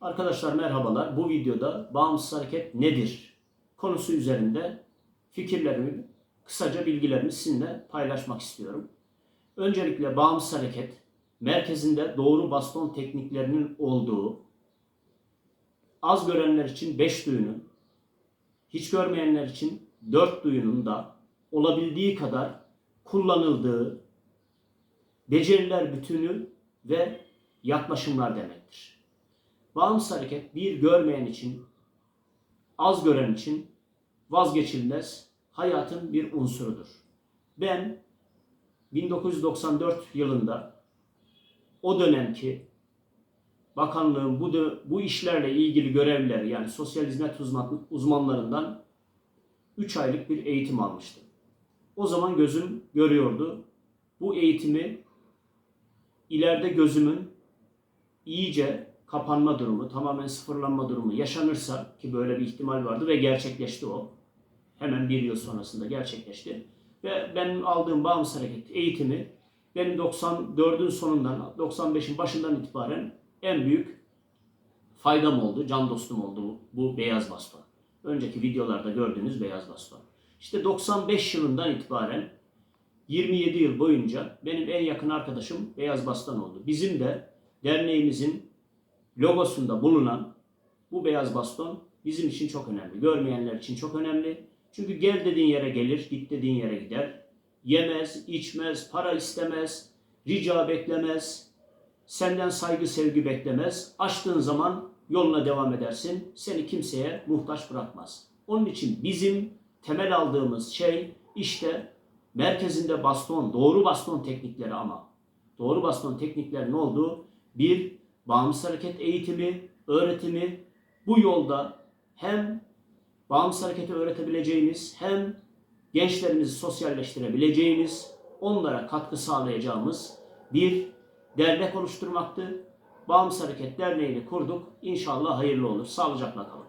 Arkadaşlar merhabalar. Bu videoda bağımsız hareket nedir? Konusu üzerinde fikirlerimi, kısaca bilgilerimi sizinle paylaşmak istiyorum. Öncelikle bağımsız hareket merkezinde doğru baston tekniklerinin olduğu, az görenler için 5 duyunun, hiç görmeyenler için 4 duyunun da olabildiği kadar kullanıldığı beceriler bütünü ve yaklaşımlar demektir. Bağımsız hareket bir görmeyen için, az gören için vazgeçilmez hayatın bir unsurudur. Ben 1994 yılında o dönemki bakanlığın bu, bu işlerle ilgili görevliler yani sosyal hizmet uzman- uzmanlarından 3 aylık bir eğitim almıştım. O zaman gözüm görüyordu. Bu eğitimi ileride gözümün iyice kapanma durumu, tamamen sıfırlanma durumu yaşanırsa ki böyle bir ihtimal vardı ve gerçekleşti o. Hemen bir yıl sonrasında gerçekleşti. Ve benim aldığım bağımsız hareket eğitimi benim 94'ün sonundan, 95'in başından itibaren en büyük faydam oldu, can dostum oldu bu, bu beyaz baston. Önceki videolarda gördüğünüz beyaz baston. İşte 95 yılından itibaren 27 yıl boyunca benim en yakın arkadaşım Beyaz Baston oldu. Bizim de derneğimizin logosunda bulunan bu beyaz baston bizim için çok önemli. Görmeyenler için çok önemli. Çünkü gel dediğin yere gelir, git dediğin yere gider. Yemez, içmez, para istemez, rica beklemez, senden saygı sevgi beklemez. Açtığın zaman yoluna devam edersin. Seni kimseye muhtaç bırakmaz. Onun için bizim temel aldığımız şey işte merkezinde baston, doğru baston teknikleri ama. Doğru baston teknikleri ne oldu? Bir, bağımsız hareket eğitimi, öğretimi bu yolda hem bağımsız hareketi öğretebileceğimiz hem gençlerimizi sosyalleştirebileceğimiz, onlara katkı sağlayacağımız bir dernek oluşturmaktı. Bağımsız Hareket Derneği'ni kurduk. İnşallah hayırlı olur. Sağlıcakla kalın.